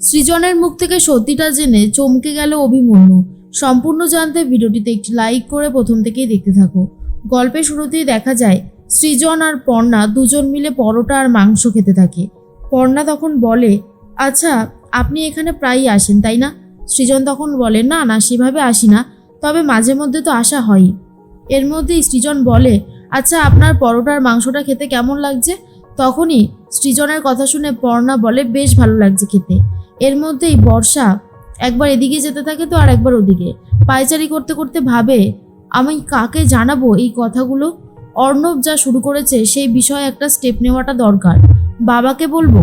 সৃজনের মুখ থেকে সত্যিটা জেনে চমকে গেল অভিমন্যু। সম্পূর্ণ জানতে ভিডিওটিতে একটি লাইক করে প্রথম থেকেই দেখতে থাকো। গল্পের শুরুতেই দেখা যায়, সৃজন আর পর্ণা দুজন মিলে পরোটা আর মাংস খেতে থাকে। পর্ণা তখন বলে আচ্ছা আপনি এখানে প্রায়ই আসেন, তাই না? সৃজন তখন বলে, না না, সেভাবে আসি না, তবে মাঝে মধ্যে তো আসা হয়। এর মধ্যেই সৃজন বলে আচ্ছা আপনার পরোটার মাংসটা খেতে কেমন লাগছে? তখনই সৃজনের কথা শুনে পর্ণা বলে, বেশ ভালো লাগছে খেতে। এর মধ্যেই বর্ষা একবার এদিকে যেতে থাকে তো আর একবার ওদিকে। পায়চারি করতে করতে ভাবে, আমি কাকে জানাব এই কথাগুলো? অর্ণব যা শুরু করেছে সেই বিষয়ে একটা স্টেপ নেওয়াটা দরকার। বাবাকে বলব?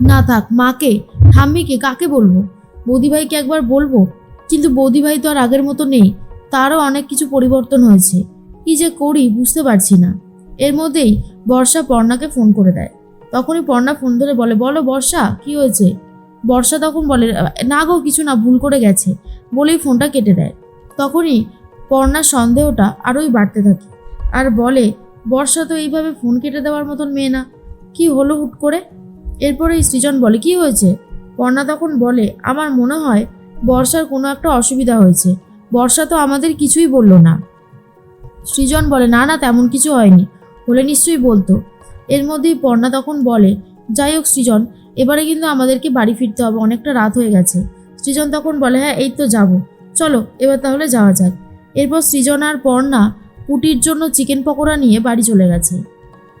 না থাক, মাকে, ঠাম্মিকে কাকে বলব? বৌদিভাইকে একবার বলব? কিন্তু বৌদিভাই তো আর আগের মতো নেই, তারও অনেক কিছু পরিবর্তন হয়েছে। কি যে করি বুঝতে পারছি না। এর মধ্যেই বর্ষা পর্ণাকে ফোন করে দেয়। তখনই পর্ণা ফোন ধরে বলে, বলো বর্ষা, কি হয়েছে? বর্ষা তখন বলে, না গো, কিছু না, ভুল করে গেছে। বলেই ফোনটা কেটে দেয়। তখনই পর্ণার সন্দেহটা আরোই বাড়তে থাকে। আর বলে, বর্ষা তো এইভাবে ফোন কেটে দেওয়ার মতন মেয়ে না। কি হলো হুট করে? এরপরে সৃজন বলে, কি হয়েছে? পর্ণা তখন বলে, আমার মনে হয় বর্ষার কোনো একটা অসুবিধা হয়েছে। বর্ষা তো আমাদের কিছুই বলল না। সৃজন বলে, না না, তেমন কিছু হয়নি। হলে নিশ্চয়ই বলতো। এর মধ্যেই পর্ণা তখন বলে, যাই হোক সৃজন এবারে কিন্তু আমাদেরকে বাড়ি ফিরতে হবে, অনেকটা রাত হয়ে গেছে। সৃজন তখন বলে হ্যাঁ এই তো যাব। চলো, এবার তাহলে যাওয়া যাক। এরপর সৃজন আর পর্ণা পুটির জন্য চিকেন পকোড়া নিয়ে বাড়ি চলে গেছে।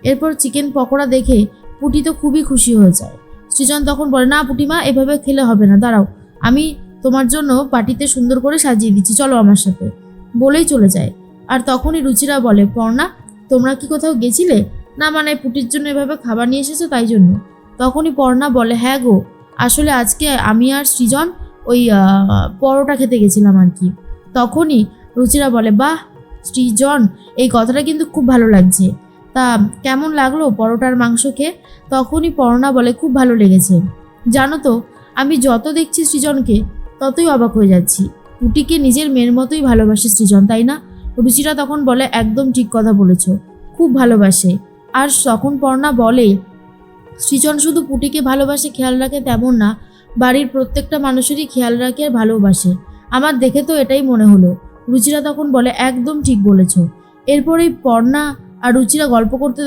এরপর চিকেন পকোড়া দেখে পুটি তো খুবই খুশি হয়ে যায়। সৃজন তখন বলে, না পুটিমা এভাবে খেলে হবে না, দাঁড়াও। আমি তোমার জন্য পার্টিতে সুন্দর করে সাজিয়ে দিচ্ছি, চলো আমার সাথে। বলেই চলে যায়। আর তখনই রুচিরা বলে, পর্ণা, তোমরা কি কোথাও গেছিলে? না মানে পুটির জন্য এভাবে খাবার নিয়ে এসেছ তাই জন্য? তখনই পর্ণা বলে হ্যাঁ গো, আসলে আজকে আমি আর সৃজন ওই পরোটা খেতে গেছিলাম আর কি। তখনই রুচিরা বলে, বাহ, সৃজন, এই কথাটা কিন্তু খুব ভালো লাগছে। তা কেমন লাগল পরোটার মাংস খেয়ে? তখনই পর্ণা বলে, খুব ভালো লেগেছে। জানো তো, আমি যত দেখছি সৃজনকে, ততই অবাক হয়ে যাচ্ছি। পুটিকে নিজের মেয়ের মতোই ভালোবাসে সৃজন, তাই না? রুচিরা তখন বলে, একদম ঠিক কথা বলেছ, খুব ভালোবাসে। আর তখন পর্ণা বলে সৃজন শুধু পুটিকে ভালোবাসে, খেয়াল রাখে তেমন না, বাড়ির প্রত্যেকটা মানুষেরই খেয়াল রাখে আর ভালোবাসে। আমার দেখে তো এটাই মনে হলো। রুচিরা তখন বলে, একদম ঠিক বলেছ। এরপরেই পর্ণা আর রুচিরা গল্প করতে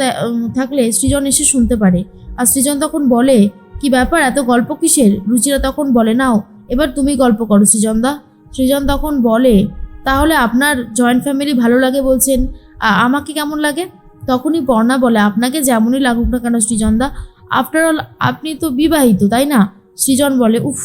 থাকলে সৃজন এসে শুনতে পারে। আর সৃজন তখন বলে, কি ব্যাপার, এত গল্প কিসের? রুচিরা তখন বলে, নাও, এবার তুমি গল্প করো সৃজনদা সৃজন তখন বলে, তাহলে আপনার জয়েন্ট ফ্যামিলি ভালো লাগে বলছেন। আমাকে কেমন লাগে? তখনই পর্ণা বলে, আপনাকে যেমনই লাগুক না কেন সৃজনদা আফটার অল আপনি তো বিবাহিত, তাই না? সৃজন বলে, উফ,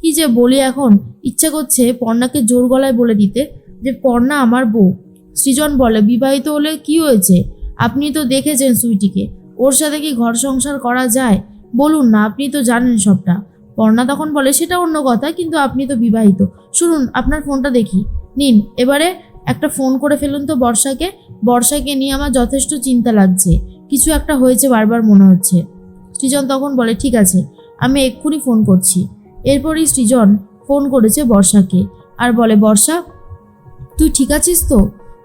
কি যে বলি এখন? ইচ্ছা করছে পর্ণাকে জোর গলায় বলে দিতে যে, পর্ণা আমার বউ। সৃজন বলে, বিবাহিত হলে কি হয়েছে? আপনি তো দেখেছেন সুইটিকে। ওর সাথে কি ঘর সংসার করা যায়? বলুন না, আপনি তো জানেন সবটা। পর্ণা তখন বলে, সেটা অন্য কথা, কিন্তু আপনি তো বিবাহিত। শুনুন, আপনার ফোনটা দেখি। নিন, এবারে একটা ফোন করে ফেলুন তো বর্ষাকে। বর্ষাকে নিয়ে আমার যথেষ্ট চিন্তা লাগছে। কিছু একটা হয়েছে বারবার মনে হচ্ছে। সৃজন তখন বলে, ঠিক আছে, আমি এক্ষুনি ফোন করছি। এরপরই সৃজন ফোন করেছে বর্ষাকে আর বলে, বর্ষা, তুই ঠিক আছিস তো?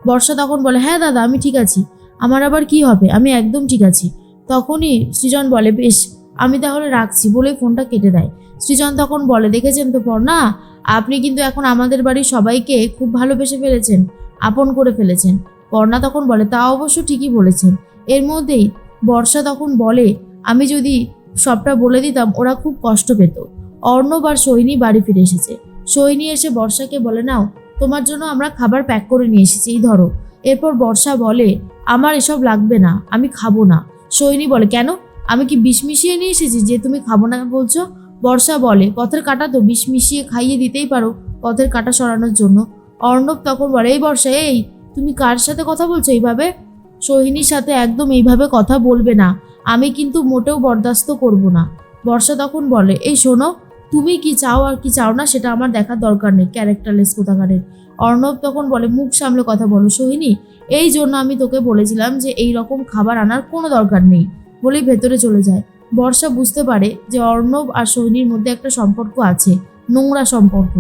বর্ষা তখন বলে হ্যাঁ দাদা, আমি ঠিক আছি। আমার আবার কি হবে? আমি একদম ঠিক আছি। তখনই সৃজন বলে, বেশ, আমি তাহলে রাখছি। বলে ফোনটা কেটে দেয়। সৃজন তখন বলে, দেখেছেন তো পর্ণা, আপনি কিন্তু এখন আমাদের বাড়ির সবাইকে খুব ভালোবেসে ফেলেছেন, আপন করে ফেলেছেন। পর্ণা তখন বলে, তা অবশ্য ঠিকই বলেছেন। এর মধ্যেই বর্ষা তখন বলে আমি যদি সবটা বলে দিতাম, ওরা খুব কষ্ট পেত। অর্ণব আর সৈনী বাড়ি ফিরে এসেছে। সৈনী এসে বর্ষাকে বলে, নাও, তোমার জন্য আমরা খাবার প্যাক করে নিয়ে এসেছি, এই ধরো। এরপর বর্ষা বলে, আমার এসব লাগবে না, আমি খাব না। সৈনী বলে, কেন? আমি কি বিষ মিশিয়ে নিয়ে এসেছি যে তুমি খাব না বলছো? বর্ষা বলে, পথের কাটা তো বিষ মিশিয়ে খাইয়ে দিতেই পারো পথের কাটা সরানোর জন্য। অর্ণব তখন বলে, এই বর্ষা, এই, তুমি কার সাথে কথা বলছো এইভাবে? সোহিনীর সাথে একদম এইভাবে কথা বলবে না। আমি কিন্তু মোটেও বরদাস্ত করব না। বর্ষা তখন বলে, এই শোনো, তুমি কি চাও আর কি চাও না সেটা আমার দেখার দরকার নেই ক্যারেক্টারলেস কোথাকারের অর্ণব তখন বলে, মুখ সামলে কথা বলো সোহিনী, এই জন্য আমি তোকে বলেছিলাম যে এই রকম খাবার আনার কোনো দরকার নেই। বলেই ভেতরে চলে যায়। বর্ষা বুঝতে পারে যে অর্ণব আর সোহিনীর মধ্যে একটা সম্পর্ক আছে, নোংরা সম্পর্ক।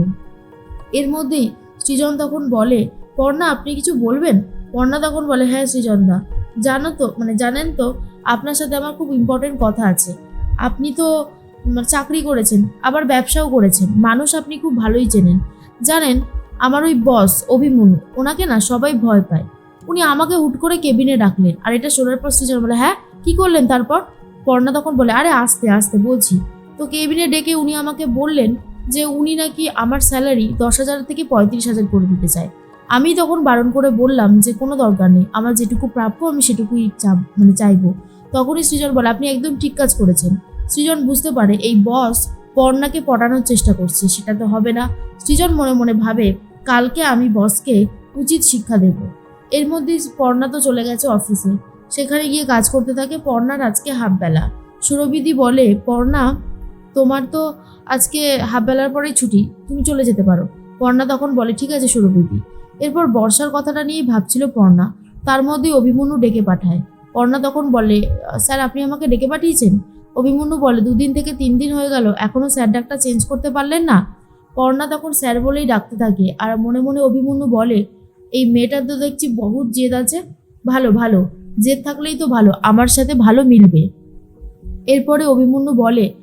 এর মধ্যেই সৃজন তখন বলে, পর্ণা, আপনি কিছু বলবেন? পর্ণা তখন বলে হ্যাঁ সৃজনদা। জানো তো মানে জানেন তো আপনার সাথে আমার খুব ইম্পর্টেন্ট কথা আছে। আপনি তো চাকরি করেছেন, আবার ব্যবসাও করেছেন। মানুষ আপনি খুব ভালোই চেনেন। জানেন, আমার ওই বস অভিমন্যু, ওনাকে না সবাই ভয় পায়। উনি আমাকে হুট করে কেবিনে ডাকলেন, আর এটা শোনার পর সৃজন বলে হ্যাঁ কি করলেন তারপর? পর্ণা তখন বলে, আরে, আস্তে আস্তে, বলছি। তো কেবিনে ডেকে উনি আমাকে বললেন যে, উনি নাকি আমার স্যালারি দশ হাজার থেকে পঁয়ত্রিশ হাজার করে দিতে চায়। আমি তখন বারণ করে বললাম যে, কোনো দরকার নেই। আমার যেটুকু প্রাপ্য আমি সেটুকুই চাপ মানে চাইব। তখনই সৃজন বলে, আপনি একদম ঠিক কাজ করেছেন। সৃজন বুঝতে পারে, এই বস পর্ণাকে পটানোর চেষ্টা করছে, সেটা তো হবে না। সৃজন মনে মনে ভাবে, কালকে আমি বসকে উচিত শিক্ষা দেব। এর মধ্যে পর্ণা তো চলে গেছে অফিসে। সেখানে গিয়ে কাজ করতে থাকে পর্ণার আজকে হাফবেলা। সুরবিদি বলে, পর্ণা, তোমার তো আজকে হাফবেলার পরেই ছুটি, তুমি চলে যেতে পারো। পর্ণা তখন বলে, ঠিক আছে সুরবিদি এরপর বর্ষার কথাটা নিয়েই ভাবছিল পর্ণা। তার মধ্যেই অভিমন্যু ডেকে পাঠায়। পর্ণা তখন বলে, স্যার, আপনি আমাকে ডেকে পাঠিয়েছেন? অভিমন্যু বলে, দুদিন থেকে তিন দিন হয়ে গেল এখনও স্যার ডাকটা চেঞ্জ করতে পারলেন না? পর্ণা তখন স্যার বলেই ডাকতে থাকে। আর মনে মনে অভিমন্যু বলে, এই মেয়েটার তো দেখছি বহুত জেদ আছে। ভালো ভালো, জেদ থাকলেই তো ভালো, আমার সাথে ভালো মিলবে। এরপরে অভিমন্যু বলে,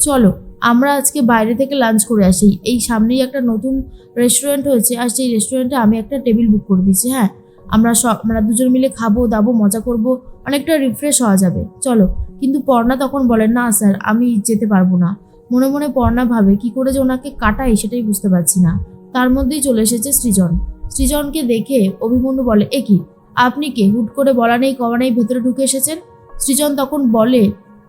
চলো আমরা আজকে বাইরে থেকে লাঞ্চ করে আসি। এই সামনেই একটা নতুন রেস্টুরেন্ট হয়েছে আর সেই রেস্টুরেন্টে আমি একটা টেবিল বুক করে দিচ্ছি হ্যাঁ? আমরা সব আমরা দুজন মিলে খাব, দাবো, মজা করব, অনেকটা রিফ্রেশ হওয়া যাবে। চলো, কিন্তু পর্ণা তখন বলেন না স্যার, আমি যেতে পারব না। মনে মনে পর্ণা ভাবে, কি করে যে ওনাকে কাটাই সেটাই বুঝতে পারছি না। তার মধ্যেই চলে এসেছে সৃজন। সৃজনকে দেখে অভিমন্যু বলে, এ কি? আপনি কে? হুট করে বলা নেই, কওয়া নেই, ভেতরে ঢুকে এসেছেন? সৃজন তখন বলে,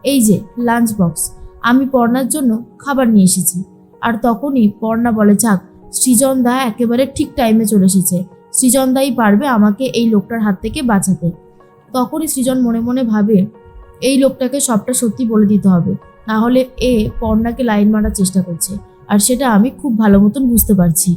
এই যে লাঞ্চ বক্স আমি পর্ণার জন্য খাবার নিয়ে এসেছি। আর তখনই পর্ণা বলে, যাক সৃজন দা একেবারে ঠিক টাইমে চলে এসেছে। সৃজন দাই পারবে আমাকে এই লোকটার হাত থেকে বাঁচাতে। তখনই সৃজন মনে মনে ভাবে, এই লোকটাকে সবটা সত্যি বলে দিতে হবে। না হলে এ পর্ণাকে লাইন মারার চেষ্টা করছে। আর সেটা আমি খুব ভালো মতন বুঝতে পারছি।